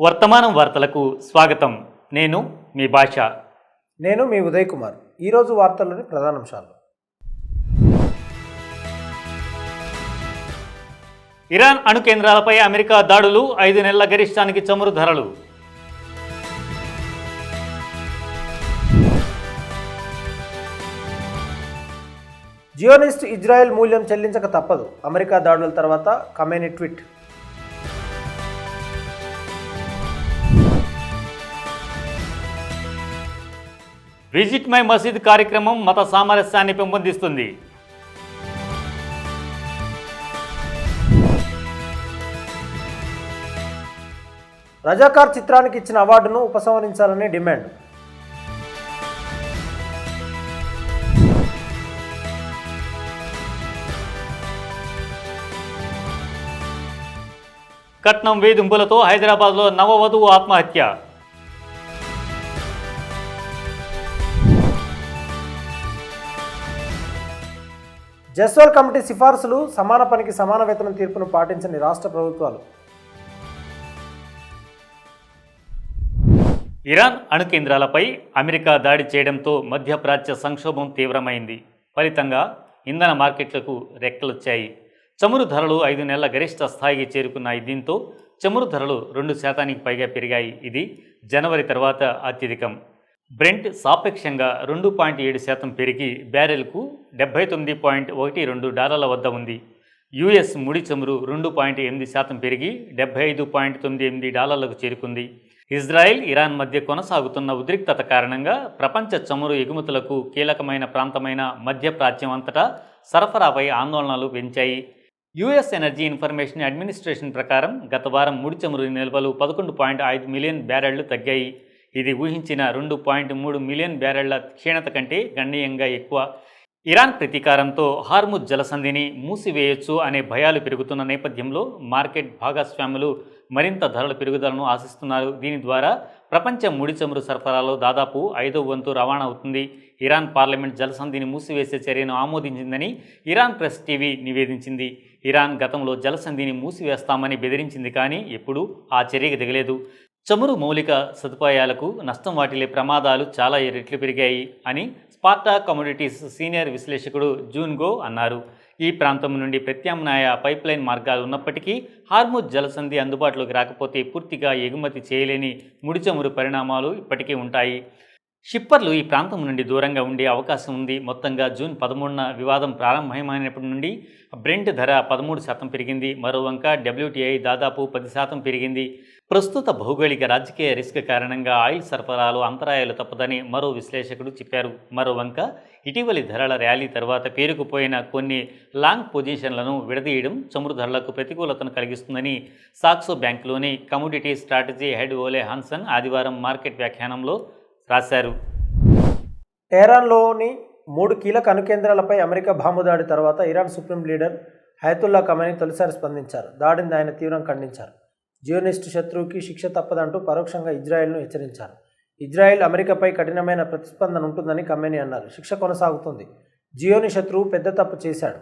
వర్తమానం వార్తలకు స్వాగతం. నేను మీ భాష. నేను మీ ఉదయ్ కుమార్. ఈరోజు వార్తల్లోని ప్రధానాంశాలు ఇరాన్ అణు కేంద్రాలపై అమెరికా దాడులు ఐదు నెలల గరిష్టానికి చమురు ధరలు. జియోనిస్ట్ ఇజ్రాయెల్ మూల్యం చెల్లించక తప్పదు. అమెరికా దాడుల తర్వాత కమేని ట్వీట్. విజిట్ మై మసీద్ కార్యక్రమం మత సామరస్యాన్ని పెంపొందిస్తుంది. రజాకార్ చిత్రానికి ఇచ్చిన అవార్డును ఉపసంహరించాలని డిమాండ్. కట్నం వేధింపులతో హైదరాబాద్లో నవవధువు ఆత్మహత్య. జస్వాల్ కమిటీ సిఫార్సులు సమాన పనికి సమాన వేతనం తీర్పును పాటించని రాష్ట్ర ప్రభుత్వాలు. ఇరాన్ అణు కేంద్రాలపై అమెరికా దాడి చేయడంతో మధ్యప్రాచ్య సంక్షోభం తీవ్రమైంది. ఫలితంగా ఇంధన మార్కెట్లకు రెక్కలొచ్చాయి. చమురు ధరలు ఐదు నెలల గరిష్ట స్థాయికి చేరుకున్నాయి. దీంతో చమురు ధరలు రెండు శాతానికి పైగా పెరిగాయి. ఇది జనవరి తర్వాత అత్యధికం. బ్రెంట్ సాపేక్షంగా రెండు పాయింట్ ఏడు శాతం పెరిగి బ్యారెల్కు డెబ్బై తొమ్మిది పాయింట్ ఒకటి రెండు డాలర్ల వద్ద ఉంది. యుఎస్ ముడి చమురు రెండు పాయింట్ ఎనిమిది శాతం పెరిగి డెబ్బై ఐదు పాయింట్ తొమ్మిది ఎనిమిది డాలర్లకు చేరుకుంది. ఇజ్రాయెల్ ఇరాన్ మధ్య కొనసాగుతున్న ఉద్రిక్తత కారణంగా ప్రపంచ చమురు ఎగుమతులకు కీలకమైన ప్రాంతమైన మధ్య ప్రాచ్యం అంతటా సరఫరాపై ఆందోళనలు పెంచాయి. యుఎస్ ఎనర్జీ ఇన్ఫర్మేషన్ అడ్మినిస్ట్రేషన్ ప్రకారం గత వారం ముడి చమురు నిల్వలు పదకొండు పాయింట్ ఐదు మిలియన్ బ్యారెళ్ళు తగ్గాయి. ఇది ఊహించిన రెండు పాయింట్ మూడు మిలియన్ బ్యారెళ్ళ క్షీణత కంటే గణనీయంగా ఎక్కువ. ఇరాన్ ప్రతీకారంతో హార్ముద్ జలసంధిని మూసివేయొచ్చు అనే భయాలు పెరుగుతున్న నేపథ్యంలో మార్కెట్ భాగస్వాములు మరింత ధరల పెరుగుదలను ఆశిస్తున్నారు. దీని ద్వారా ప్రపంచ ముడి చమురు సరఫరాలో దాదాపు ఐదో వంతు రవాణా అవుతుంది. ఇరాన్ పార్లమెంట్ జలసంధిని మూసివేసే చర్యను ఆమోదించిందని ఇరాన్ ప్రెస్ టీవీ నివేదించింది. ఇరాన్ గతంలో జలసంధిని మూసివేస్తామని బెదిరించింది కానీ ఎప్పుడూ ఆ చర్యకు దిగలేదు. చమురు మౌలిక సదుపాయాలకు నష్టం వాటిల్లే ప్రమాదాలు చాలా రెట్లు పెరిగాయి అని స్పార్టా కమోడిటీస్ సీనియర్ విశ్లేషకుడు జూన్గో అన్నారు. ఈ ప్రాంతం నుండి ప్రత్యామ్నాయ పైప్లైన్ మార్గాలు ఉన్నప్పటికీ హార్ముజ్ జలసంధి అందుబాటులోకి రాకపోతే పూర్తిగా ఎగుమతి చేయలేని ముడి చమురు పరిణామాలు ఇప్పటికీ ఉంటాయి. షిప్పర్లు ఈ ప్రాంతం నుండి దూరంగా ఉండే అవకాశం ఉంది. మొత్తంగా జూన్ పదమూడున వివాదం ప్రారంభమైనప్పటి నుండి బ్రెంట్ ధర పదమూడు శాతం పెరిగింది. మరోవంక డబ్ల్యూటీఐ దాదాపు పది శాతం పెరిగింది. ప్రస్తుత భౌగోళిక రాజకీయ రిస్క్ కారణంగా ఆయిల్ సరఫరాలో అంతరాయాలు తప్పదని మరో విశ్లేషకుడు చెప్పారు. మరో వంక ఇటీవలి ధరల ర్యాలీ తర్వాత పేరుకుపోయిన కొన్ని లాంగ్ పొజిషన్లను విడదీయడం చమురు ధరలకు ప్రతికూలతను కలిగిస్తుందని సాక్సో బ్యాంకులోని commodity strategy head Ole Hansen ఆదివారం మార్కెట్ వ్యాఖ్యానంలో రాశారు. టెహరాన్లోని మూడు కీలక అణుకేంద్రాలపై అమెరికా బాంబు దాడి తర్వాత Iran supreme leader Ayatollah Khamenei తొలిసారి స్పందించారు. దాడిని ఆయన తీవ్రం ఖండించారు. జియోనిస్ట్ శత్రువుకి శిక్ష తప్పదంటూ పరోక్షంగా ఇజ్రాయెల్ను హెచ్చరించారు. ఇజ్రాయెల్ అమెరికాపై కఠినమైన ప్రతిస్పందన ఉంటుందని కమేని అన్నారు. శిక్ష కొనసాగుతుంది. జియోని శత్రువు పెద్ద తప్పు చేశాడు.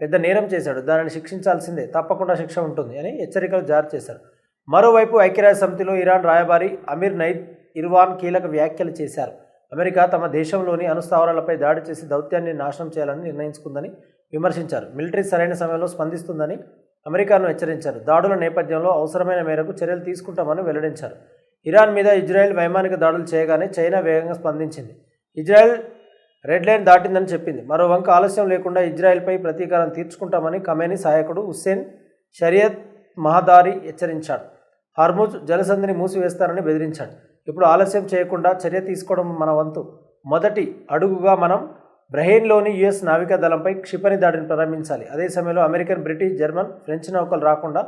పెద్ద నేరం చేశాడు. దానిని శిక్షించాల్సిందే. తప్పకుండా శిక్ష ఉంటుంది అని హెచ్చరికలు జారీ చేశారు. మరోవైపు ఐక్యరాజ్య సమితిలో ఇరాన్ రాయబారి అమీర్ నైద్ ఇర్వాన్ కీలక వ్యాఖ్యలు చేశారు. అమెరికా తమ దేశంలోని అణుస్థావరాలపై దాడి చేసి దౌత్యాన్ని నాశనం చేయాలని నిర్ణయించుకుందని విమర్శించారు. మిలిటరీ సరైన సమయంలో స్పందిస్తుందని అమెరికాను హెచ్చరించారు. దాడుల నేపథ్యంలో అవసరమైన మేరకు చర్యలు తీసుకుంటామని వెల్లడించారు. ఇరాన్ మీద ఇజ్రాయెల్ వైమానిక దాడులు చేయగానే చైనా వేగంగా స్పందించింది. ఇజ్రాయెల్ రెడ్ లైన్ దాటిందని చెప్పింది. మరో వంక ఆలస్యం లేకుండా ఇజ్రాయెల్పై ప్రతీకారం తీర్చుకుంటామని ఖమేని సహాయకుడు హుస్సేన్ షరియత్ మహదారి హెచ్చరించాడు. హర్ముజ్ జలసంధిని మూసివేస్తారని బెదిరించాడు. ఇప్పుడు ఆలస్యం చేయకుండా చర్య తీసుకోవడం మన వంతు. మొదటి అడుగుగా మనం బ్రహెయిన్లోని యుఎస్ నావికా దళంపై క్షిపణి దాడిని ప్రారంభించాలి. అదే సమయంలో అమెరికన్ బ్రిటిష్ జర్మన్ ఫ్రెంచ్ నౌకలు రాకుండా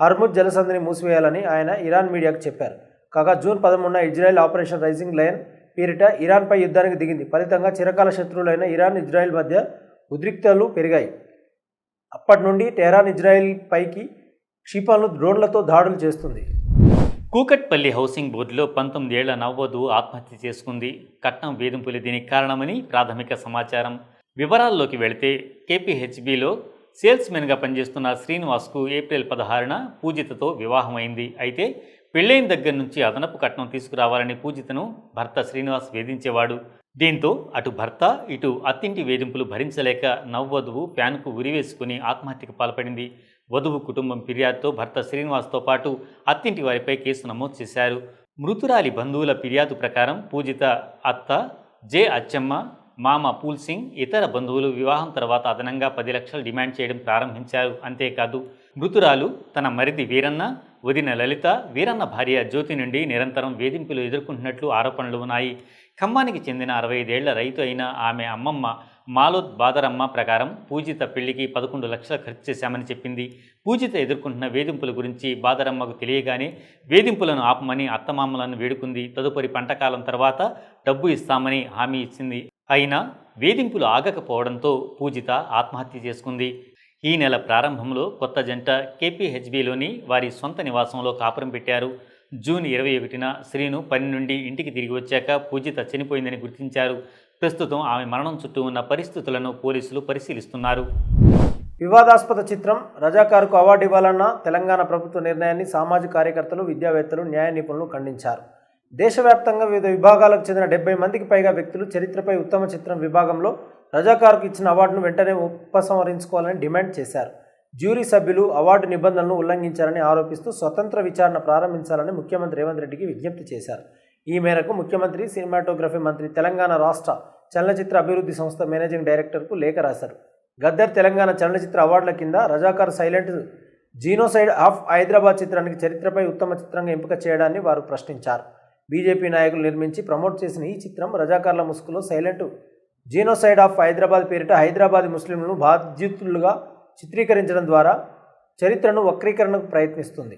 హర్ముద్ జలసంధిని మూసివేయాలని ఆయన ఇరాన్ మీడియాకు చెప్పారు. కాగా జూన్ పదమూడున ఇజ్రాయెల్ ఆపరేషన్ రైజింగ్ లయన్ పేరిట ఇరాన్పై యుద్ధానికి దిగింది. ఫలితంగా చిరకాల శత్రువులైన ఇరాన్ ఇజ్రాయెల్ మధ్య ఉద్రిక్తలు పెరిగాయి. అప్పటి నుండి టెహరాన్ ఇజ్రాయెల్ పైకి క్షిపణులు డ్రోన్లతో దాడులు చేస్తుంది. కూకట్పల్లి హౌసింగ్ బోర్డులో పంతొమ్మిది ఏళ్ళ నవవధువు ఆత్మహత్య చేసుకుంది. కట్నం వేధింపులు దీనికి కారణమని ప్రాథమిక సమాచారం. వివరాల్లోకి వెళితే కేపీహెచ్బిలో సేల్స్మెన్గా పనిచేస్తున్న శ్రీనివాస్కు ఏప్రిల్ పదహారున పూజితతో వివాహమైంది. అయితే పెళ్ళైన దగ్గర నుంచి అదనపు కట్నం తీసుకురావాలని పూజితను భర్త శ్రీనివాస్ వేధించేవాడు. దీంతో అటు భర్త ఇటు అత్తింటి వేధింపులు భరించలేక నవ్వధువు ఫ్యాన్కు ఉరివేసుకుని ఆత్మహత్యకు పాల్పడింది. వధువు కుటుంబం ఫిర్యాదుతో భర్త శ్రీనివాస్తో పాటు అత్తింటి వారిపై కేసు నమోదు చేశారు. మృతురాలి బంధువుల ఫిర్యాదు ప్రకారం పూజిత అత్త జే అచ్చమ్మ మామ పూల్ సింగ్ ఇతర బంధువులు వివాహం తర్వాత అదనంగా పది లక్షలు డిమాండ్ చేయడం ప్రారంభించారు. అంతేకాదు మృతురాలు తన మరిది వీరన్న వదిన లలిత వీరన్న భార్య జ్యోతి నుండి నిరంతరం వేధింపులు ఎదుర్కొంటున్నట్లు ఆరోపణలు ఉన్నాయి. ఖమ్మానికి చెందిన అరవై ఐదేళ్ళ రైతు అయిన ఆమె అమ్మమ్మ మాలోద్ బాదరమ్మ ప్రకారం పూజిత పెళ్ళికి పదకొండు లక్షలు ఖర్చు చేశామని చెప్పింది. పూజిత ఎదుర్కొంటున్న వేధింపుల గురించి బాదరమ్మకు తెలియగానే వేధింపులను ఆపమని అత్తమామలను వేడుకుంది. తదుపరి పంటకాలం తర్వాత డబ్బు ఇస్తామని హామీ ఇచ్చింది. అయినా వేధింపులు ఆగకపోవడంతో పూజిత ఆత్మహత్య చేసుకుంది. ఈ నెల ప్రారంభంలో కొత్త జంట కేపీహెచ్బిలోని వారి సొంత నివాసంలో కాపురం పెట్టారు. జూన్ ఇరవై ఒకటిన శ్రీను పని నుండి ఇంటికి తిరిగి వచ్చాక పూజిత చనిపోయిందని గుర్తించారు. ప్రస్తుతం ఆమె మరణం చుట్టూ ఉన్న పరిస్థితులను పోలీసులు పరిశీలిస్తున్నారు. వివాదాస్పద చిత్రం రజాకారుకు అవార్డు ఇవ్వాలన్న తెలంగాణ ప్రభుత్వ నిర్ణయాన్ని సామాజిక కార్యకర్తలు విద్యావేత్తలు న్యాయ నిపుణులు ఖండించారు. దేశవ్యాప్తంగా వివిధ విభాగాలకు చెందిన డెబ్బై మందికి పైగా వ్యక్తులు చరిత్రపై ఉత్తమ చిత్రం విభాగంలో రజాకారుకు ఇచ్చిన అవార్డును వెంటనే ఉపసంహరించుకోవాలని డిమాండ్ చేశారు. జ్యూరీ సభ్యులు అవార్డు నిబంధనలను ఉల్లంఘించారని ఆరోపిస్తూ స్వతంత్ర విచారణ ప్రారంభించాలని ముఖ్యమంత్రి రేవంత్ రెడ్డికి విజ్ఞప్తి చేశారు. ఈ మేరకు ముఖ్యమంత్రి సినిమాటోగ్రఫీ మంత్రి తెలంగాణ రాష్ట్ర చలనచిత్ర అభివృద్ధి సంస్థ మేనేజింగ్ డైరెక్టర్కు లేఖ రాశారు. గద్దర్ తెలంగాణ చలనచిత్ర అవార్డుల కింద Razakar silent genocide of Hyderabad చిత్రానికి చరిత్రపై ఉత్తమ చిత్రంగా ఎంపిక చేయడాన్ని వారు ప్రశ్నించారు. బీజేపీ నాయకులు నిర్మించి ప్రమోట్ చేసిన ఈ చిత్రం రజాకార్ల ముసుగులో సైలెంట్ జీనోసైడ్ ఆఫ్ హైదరాబాద్ పేరిట హైదరాబాద్ ముస్లింలను బాధ్యతులుగా చిత్రీకరించడం ద్వారా చరిత్రను వక్రీకరణకు ప్రయత్నిస్తుంది.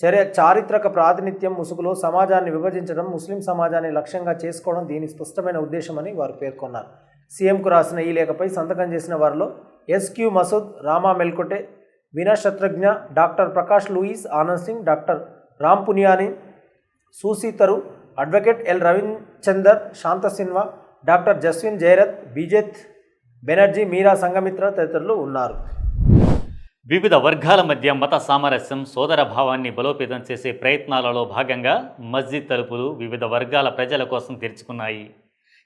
చర్య చారిత్రక ప్రాతినిధ్యం ముసుగులో సమాజాన్ని విభజించడం ముస్లిం సమాజాన్ని లక్ష్యంగా చేసుకోవడం దీని స్పష్టమైన ఉద్దేశమని వారు పేర్కొన్నారు. సీఎంకు రాసిన ఈ లేఖపై సంతకం చేసిన వారిలో SQ Masood Rama Melkote Veena Shatrugna doctor Prakash Louis Anand Singh doctor Ram Puniyani Susie Tharu advocate L Ravichander Shanta Sinha doctor Jasveen Jairath బీజేత్ Banerjee Meera Sanghamitra తదితరులు ఉన్నారు. వివిధ వర్గాల మధ్య మత సామరస్యం సోదర భావాన్ని బలోపేతం చేసే ప్రయత్నాలలో భాగంగా మస్జిద్ తలుపులు వివిధ వర్గాల ప్రజల కోసం తెరుచుకున్నాయి.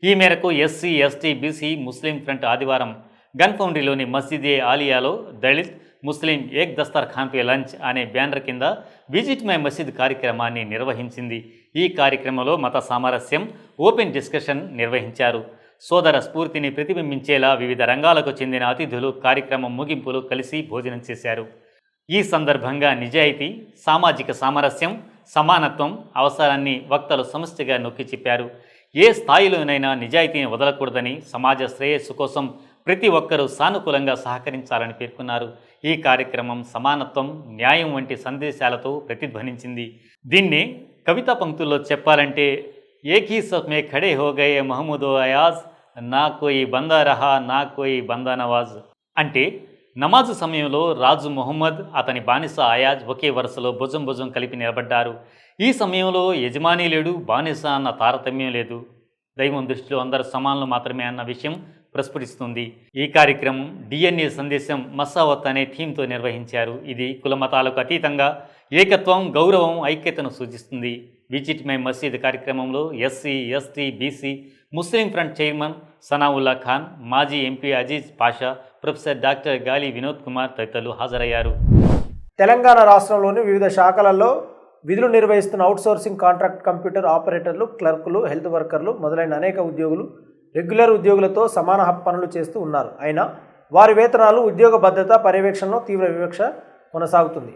ఈ మేరకు SC ST BC Muslim front ఆదివారం గన్ఫౌండరీలోని మస్జిద్ ఏ ఆలియాలో దళిత్ ముస్లిం ఏక్ దస్తర్ ఖాన్పే లంచ్ అనే బ్యానర్ కింద విజిట్ మై మసీద్ కార్యక్రమాన్ని నిర్వహించింది. ఈ కార్యక్రమంలో మత సామరస్యం ఓపెన్ డిస్కషన్ నిర్వహించారు. సోదర స్ఫూర్తిని ప్రతిబింబించేలా వివిధ రంగాలకు చెందిన అతిథులు కార్యక్రమం ముగింపులు కలిసి భోజనం చేశారు. ఈ సందర్భంగా నిజాయితీ సామాజిక సామరస్యం సమానత్వం అవసరాన్ని వక్తలు సమస్యగా నొక్కి చెప్పారు. ఏ స్థాయిలోనైనా నిజాయితీని వదలకూడదని సమాజ శ్రేయస్సు కోసం ప్రతి ఒక్కరూ సానుకూలంగా సహకరించాలని పేర్కొన్నారు. ఈ కార్యక్రమం సమానత్వం న్యాయం వంటి సందేశాలతో ప్రతిధ్వనించింది. దీన్ని కవితా పంక్తుల్లో చెప్పాలంటే ఏకీ హీ ఖడే హో గయే మహమూదో అయాజ్ నా కోయి బందా రహా నా కోయి బందా నవాజ్ అంటే నమాజ్ సమయంలో రాజు మొహమ్మద్ అతని బానిస అయాజ్ ఒకే వరుసలో భుజం భుజం కలిపి నిలబడ్డారు. ఈ సమయంలో యజమాని లేడు బానిస అన్న తారతమ్యం లేదు. దైవం దృష్టిలో అందరు సమానులు మాత్రమే అన్న విషయం ప్రస్ఫుటిస్తుంది. ఈ కార్యక్రమం డిఎన్ఏ సందేశం మస్సావత్ అనే థీమ్తో నిర్వహించారు. ఇది కులమతాలకు అతీతంగా ఏకత్వం గౌరవం ఐక్యతను సూచిస్తుంది. విజిట్ మై మసీద్ కార్యక్రమంలో SC ST BC Muslim front chairman Sanaullah Khan మాజీ MP Aziz Pasha professor doctor Gali Vinod Kumar తదితరులు హాజరయ్యారు. తెలంగాణ రాష్ట్రంలోని వివిధ శాఖలలో విధులు నిర్వహిస్తున్న అవుట్సోర్సింగ్ కాంట్రాక్ట్ కంప్యూటర్ ఆపరేటర్లు క్లర్కులు హెల్త్ వర్కర్లు మొదలైన అనేక ఉద్యోగులు రెగ్యులర్ ఉద్యోగులతో సమాన పనులు చేస్తూ ఉన్నారు. అయినా వారి వేతనాలు ఉద్యోగ భద్రత పర్యవేక్షణలో తీవ్ర వివక్ష కొనసాగుతుంది.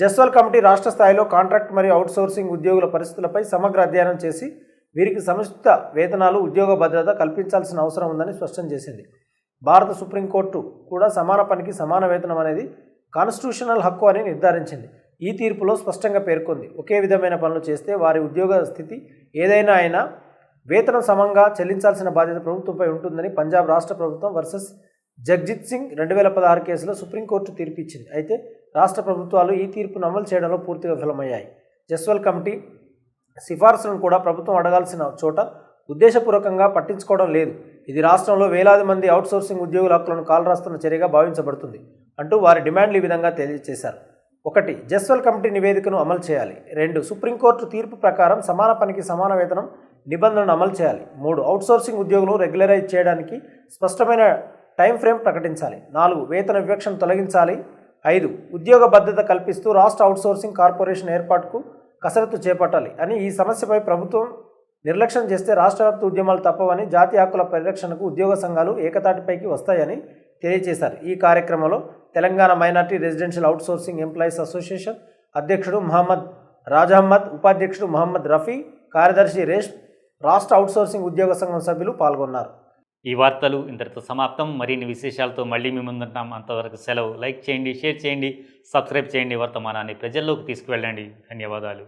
జస్వాల్ కమిటీ రాష్ట్ర స్థాయిలో కాంట్రాక్ట్ మరియు అవుట్సోర్సింగ్ ఉద్యోగుల పరిస్థితులపై సమగ్ర అధ్యయనం చేసి వీరికి సముచిత వేతనాలు ఉద్యోగ భద్రత కల్పించాల్సిన అవసరం ఉందని స్పష్టం చేసింది. భారత సుప్రీంకోర్టు కూడా సమాన పనికి సమాన వేతనం అనేది కాన్స్టిట్యూషనల్ హక్కు అని నిర్ధారించింది. ఈ తీర్పులో స్పష్టంగా పేర్కొంది. ఒకే విధమైన పనులు చేస్తే వారి ఉద్యోగ స్థితి ఏదైనా అయినా వేతనం సమంగా చెల్లించాల్సిన బాధ్యత ప్రభుత్వంపై ఉంటుందని పంజాబ్ రాష్ట్ర ప్రభుత్వం వర్సెస్ జగ్జిత్ సింగ్ రెండు వేల పదహారు కేసులో సుప్రీంకోర్టు తీర్పిచ్చింది. అయితే రాష్ట్ర ప్రభుత్వాలు ఈ తీర్పును అమలు చేయడంలో పూర్తిగా విఫలమయ్యాయి. జస్వల్ కమిటీ సిఫార్సులను కూడా ప్రభుత్వం అడగాల్సిన చోట ఉద్దేశపూర్వకంగా పట్టించుకోవడం లేదు. ఇది రాష్ట్రంలో వేలాది మంది అవుట్సోర్సింగ్ ఉద్యోగుల హక్కులను కాలరాస్తున్న చర్యగా భావించబడుతుంది అంటూ వారి డిమాండ్లు ఈ విధంగా తెలియజేశారు ఒకటి జస్వల్ కమిటీ నివేదికను అమలు చేయాలి. రెండు సుప్రీంకోర్టు తీర్పు ప్రకారం సమాన పనికి సమాన వేతనం నిబంధనను అమలు చేయాలి. మూడు అవుట్సోర్సింగ్ ఉద్యోగులు రెగ్యులరైజ్ చేయడానికి స్పష్టమైన టైం ఫ్రేమ్ ప్రకటించాలి. నాలుగు వేతన వివక్షను తొలగించాలి. ఐదు ఉద్యోగ భద్రత కల్పిస్తూ రాష్ట్ర అవుట్సోర్సింగ్ కార్పొరేషన్ ఏర్పాటుకు కసరత్తు చేపట్టాలి అని ఈ సమస్యపై ప్రభుత్వం నిర్లక్ష్యం చేస్తే రాష్ట్ర వ్యాప్త ఉద్యమాలు తప్పవని జాతీయ హక్కుల పరిరక్షణకు ఉద్యోగ సంఘాలు ఏకతాటిపైకి వస్తాయని తెలియజేశారు. ఈ కార్యక్రమంలో Telangana minority residential outsourcing employees association అధ్యక్షుడు మహమ్మద్ రాజహమ్మద్ ఉపాధ్యక్షుడు మహమ్మద్ రఫీ కార్యదర్శి రేష్ రాష్ట్ర అవుట్సోర్సింగ్ ఉద్యోగ సంఘం సభ్యులు పాల్గొన్నారు. ఈ వార్తలు ఇంతటితో సమాప్తం. మరిన్ని విశేషాలతో మళ్ళీ మీ ముందుంటాం. అంతవరకు సెలవు. లైక్ చేయండి షేర్ చేయండి సబ్స్క్రైబ్ చేయండి. వర్తమానాన్ని ప్రజల్లోకి తీసుకువెళ్ళండి. ధన్యవాదాలు.